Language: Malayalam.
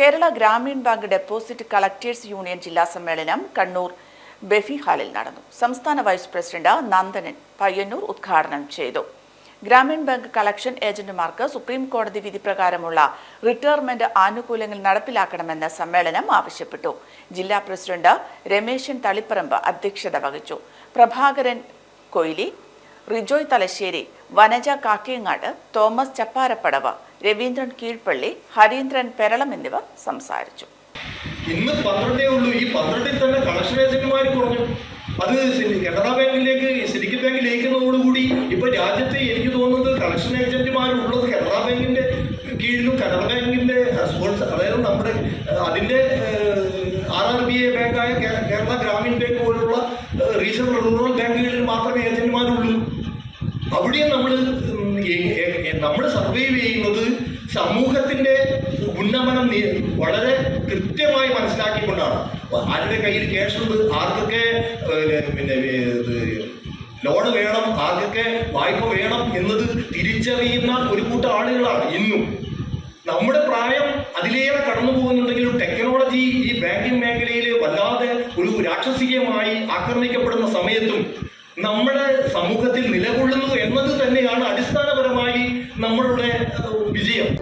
Kerala Gramin bank deposit collectors union ജില്ലാ സമ്മേളനം കണ്ണൂർ ബെഫി ഹാളിൽ നടന്നു. സംസ്ഥാന വൈസ് പ്രസിഡന്റ് നന്ദനൻ പയ്യന്നൂർ ഉദ്ഘാടനം ചെയ്തു. ഗ്രാമീൺ ബാങ്ക് കളക്ഷൻ ഏജന്റുമാർക്ക് സുപ്രീം കോടതി വിധി പ്രകാരമുള്ള റിട്ടയർമെന്റ് ആനുകൂല്യങ്ങൾ നടപ്പിലാക്കണമെന്ന് സമ്മേളനം ആവശ്യപ്പെട്ടു. ജില്ലാ പ്രസിഡന്റ് രമേശൻ തളിപ്പറമ്പ് അധ്യക്ഷത വഹിച്ചു. പ്രഭാകരൻ കൊയ്ലി റിജോയ് തലശ്ശേരി വനജ കാക്കിയങ്ങാട് തോമസ് ചപ്പാരപ്പടവ് രവീന്ദ്രൻ കീഴ്പള്ളി ഹരീന്ദ്രൻ പെരളം എന്നിവർ സംസാരിച്ചു. ഇന്ന് പന്ത്രണ്ടേ ഉള്ളൂ. ഈ പന്ത്രണ്ടിൽ തന്നെ കണക്ഷൻ ഏജന്റുമാർ കുറഞ്ഞു. അത് കനറാ ബാങ്കിലേക്ക് സിറ്റിക്ക് ബാങ്ക് ലയിക്കുന്നതോടുകൂടി ഇപ്പൊ രാജ്യത്തെ എനിക്ക് തോന്നുന്നത് കണക്ഷൻ ഏജന്റുമാരുള്ളത് കനറ ബാങ്കിന്റെ കീഴിലും കനറ ബാങ്കിന്റെ അതായത് നമ്മുടെ അതിന്റെ ആർ ആർ ബി എ ബാങ്കായ കേരള ഗ്രാമീൺ ബാങ്ക് പോലുള്ള റീജിയണൽ റൂറൽ ബാങ്കുകളിൽ മാത്രമേ അവിടെയും നമ്മൾ നമ്മൾ സർവൈവ് ചെയ്യുന്നത് സമൂഹത്തിന്റെ ഉന്നമനം വളരെ കൃത്യമായി മനസ്സിലാക്കിക്കൊണ്ടാണ്. ആരുടെ കയ്യിൽ ക്യാഷ് ഉണ്ട് ആർക്കൊക്കെ പിന്നെ ലോണ് വേണം ആർക്കൊക്കെ വായ്പ വേണം എന്നത് തിരിച്ചറിയുന്ന ഒരു കൂട്ടം ആളുകളാണ് ഇന്നും. നമ്മുടെ പ്രായം അതിലേറെ കടന്നു പോകുന്നുണ്ടെങ്കിലും ടെക്നോളജി ഈ ബാങ്കിങ് മേഖലയിൽ വല്ലാതെ ഒരു രാക്ഷസികമായി ആക്രമിക്കപ്പെടുന്ന സമയത്തും നമ്മുടെ സമൂഹത്തിൽ നിലകൊള്ളുന്ന é o bezerro.